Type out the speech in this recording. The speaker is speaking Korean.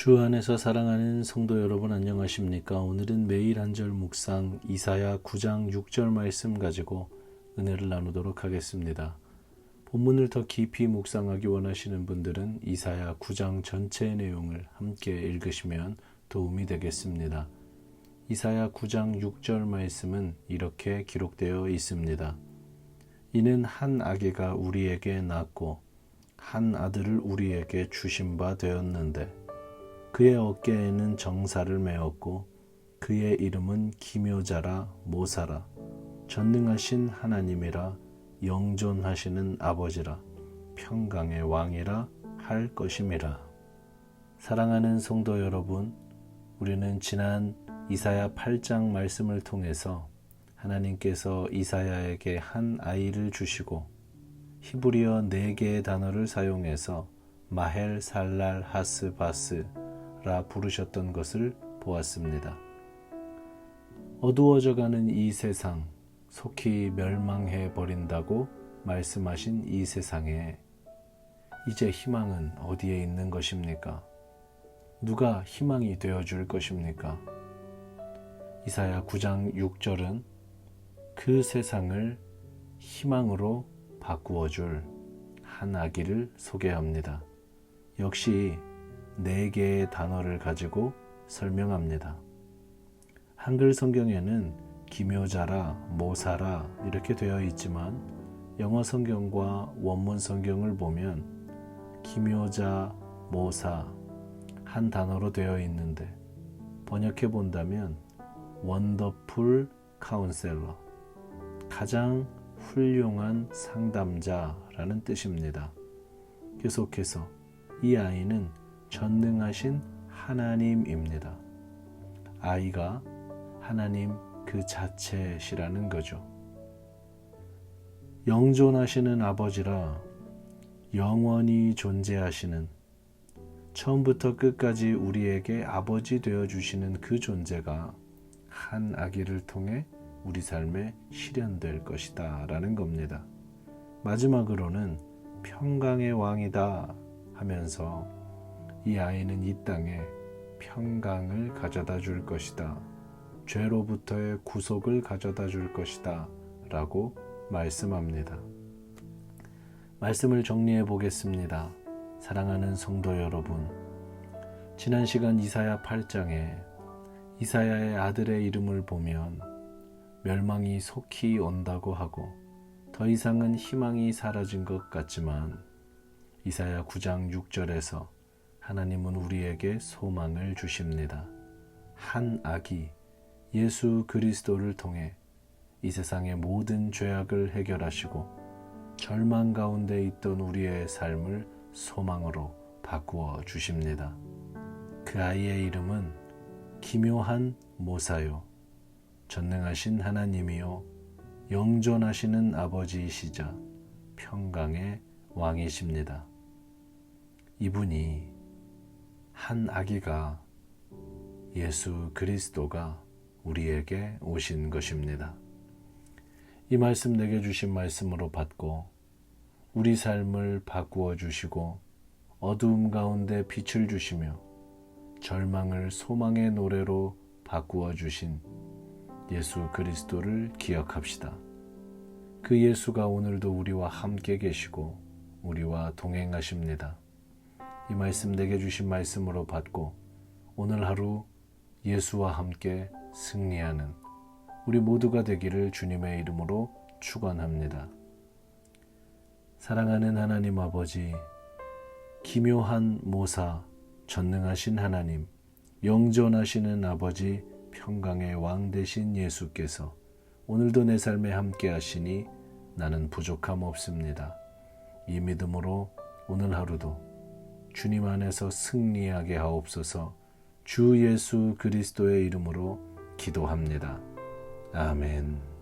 주 안에서 사랑하는 성도 여러분 안녕하십니까? 오늘은 매일 한 절 묵상 이사야 9장 6절 말씀 가지고 은혜를 나누도록 하겠습니다. 본문을 더 깊이 묵상하기 원하시는 분들은 이사야 9장 전체의 내용을 함께 읽으시면 도움이 되겠습니다. 이사야 9장 6절 말씀은 이렇게 기록되어 있습니다. 이는 한 아기가 우리에게 낳고 한 아들을 우리에게 주신 바 되었는데 그의 어깨에는 정사를 메었고 그의 이름은 기묘자라 모사라. 전능하신 하나님이라 영존하시는 아버지라. 평강의 왕이라 할 것임이라. 사랑하는 성도 여러분 우리는 지난 이사야 8장 말씀을 통해서 하나님께서 이사야에게 한 아이를 주시고 히브리어 네 개의 단어를 사용해서 마헬 살랄 하스 바스 라 부르셨던 것을 보았습니다. 어두워져 가는 이 세상, 속히 멸망해 버린다고 말씀하신 이 세상에 이제 희망은 어디에 있는 것입니까? 누가 희망이 되어 줄 것입니까? 이사야 9장 6절은 그 세상을 희망으로 바꾸어 줄 한 아기를 소개합니다. 역시 네 개의 단어를 가지고 설명합니다. 한글 성경에는 기묘자라, 모사라 이렇게 되어 있지만 영어 성경과 원문 성경을 보면 기묘자, 모사 한 단어로 되어 있는데 번역해 본다면 원더풀 카운셀러 가장 훌륭한 상담자라는 뜻입니다. 계속해서 이 아이는 전능하신 하나님입니다. 아이가 하나님 그 자체시라는 거죠. 영존하시는 아버지라 영원히 존재하시는 처음부터 끝까지 우리에게 아버지 되어 주시는 그 존재가 한 아기를 통해 우리 삶에 실현될 것이다 라는 겁니다. 마지막으로는 평강의 왕이다 하면서 이 아이는 이 땅에 평강을 가져다 줄 것이다. 죄로부터의 구속을 가져다 줄 것이다. 라고 말씀합니다. 말씀을 정리해 보겠습니다. 사랑하는 성도 여러분. 지난 시간 이사야 8장에 이사야의 아들의 이름을 보면 멸망이 속히 온다고 하고 더 이상은 희망이 사라진 것 같지만 이사야 9장 6절에서 하나님은 우리에게 소망을 주십니다. 한 아기 예수 그리스도를 통해 이 세상의 모든 죄악을 해결하시고 절망 가운데 있던 우리의 삶을 소망으로 바꾸어 주십니다. 그 아이의 이름은 기묘한 모사요, 전능하신 하나님이요, 영존하시는 아버지이시자 평강의 왕이십니다. 이분이 한 아기가 예수 그리스도가 우리에게 오신 것입니다. 이 말씀 내게 주신 말씀으로 받고 우리 삶을 바꾸어 주시고 어두움 가운데 빛을 주시며 절망을 소망의 노래로 바꾸어 주신 예수 그리스도를 기억합시다. 그 예수가 오늘도 우리와 함께 계시고 우리와 동행하십니다. 이 말씀 내게 주신 말씀으로 받고 오늘 하루 예수와 함께 승리하는 우리 모두가 되기를 주님의 이름으로 축원합니다. 사랑하는 하나님 아버지, 기묘한 모사, 전능하신 하나님, 영존하시는 아버지, 평강의 왕 되신 예수께서 오늘도 내 삶에 함께 하시니 나는 부족함 없습니다. 이 믿음으로 오늘 하루도 주님 안에서 승리하게 하옵소서 주 예수 그리스도의 이름으로 기도합니다. 아멘.